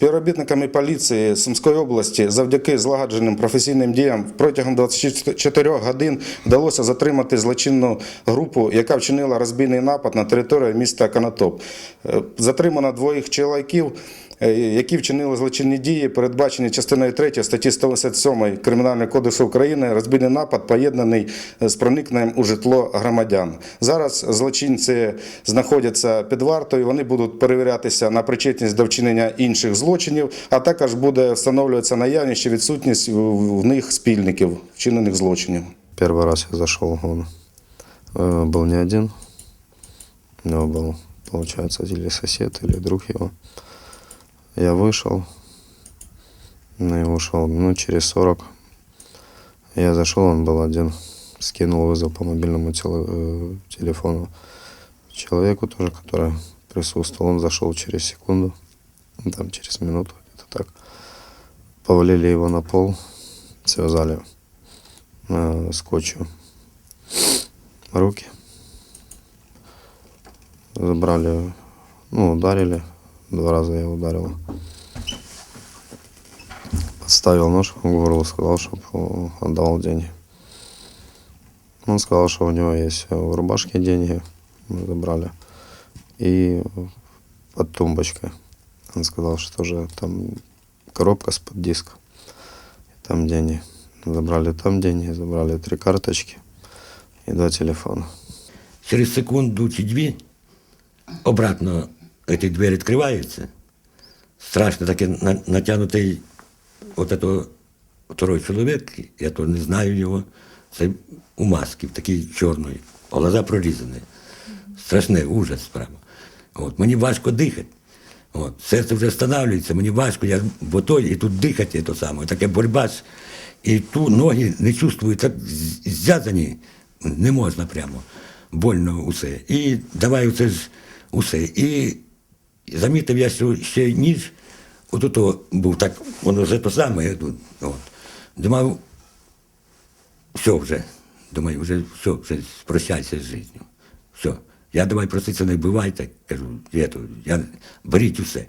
Співробітниками поліції Сумської області завдяки злагодженим професійним діям протягом 24 годин вдалося затримати злочинну групу, яка вчинила розбійний напад на територію міста Конотоп. Е, Затримано двоїх чоловіків, які вчинили злочинні дії, передбачені частиною 3 статті 187 Кримінального кодексу України, розбійний напад поєднаний з проникненням у житло громадян. Зараз злочинці знаходяться під вартою, вони будуть перевірятися на причетність до вчинення інших злочинів, а також буде встановлюватися наявність чи відсутність в в них спільників вчинених злочинів. Первый раз я зашел, он э, был не один. У него был, получается, или сосед, или друг его. Я вышел, ну и ушел минут через 40. Я зашел, он был один. Скинул вызов по мобильному теле- э, телефону человеку тоже, который присутствовал. Он зашел через секунду, ну, там через минуту, где-то так. Повалили его на пол, связали э, скотчем руки. Забрали, ну, ударили. Два раза я ударил. Подставил нож в горло, сказал, чтобы отдавал деньги. Он сказал, что у него есть в рубашке деньги. Мы забрали. И под тумбочкой. Он сказал, что тоже там коробка с-под диска. Там деньги. Забрали там деньги, забрали три карточки и два телефона. Через секунду чи дві обратно ці двері відкриваються. Страшно таке на- натягнутий от ето, второй чоловік, я то не знаю його, це у маски, в такій чорної, глаза прорізані. Страшне, ужас прямо. От, мені важко дихати. От, серце вже встановлюється, мені важко, я в той і тут дихати то саме, таке боротьба. ж. І ту ноги не чувствую, так зв'язані не можна прямо. Больно усе. І давай оце ж усе. І замітив я, ще ніж, отут був так, воно вже то саме. От. Думав, все вже. Думаю, вже все, вже прощайся з життю. Все. Я давай проситься, не вбивайте, кажу, я, я беріть усе.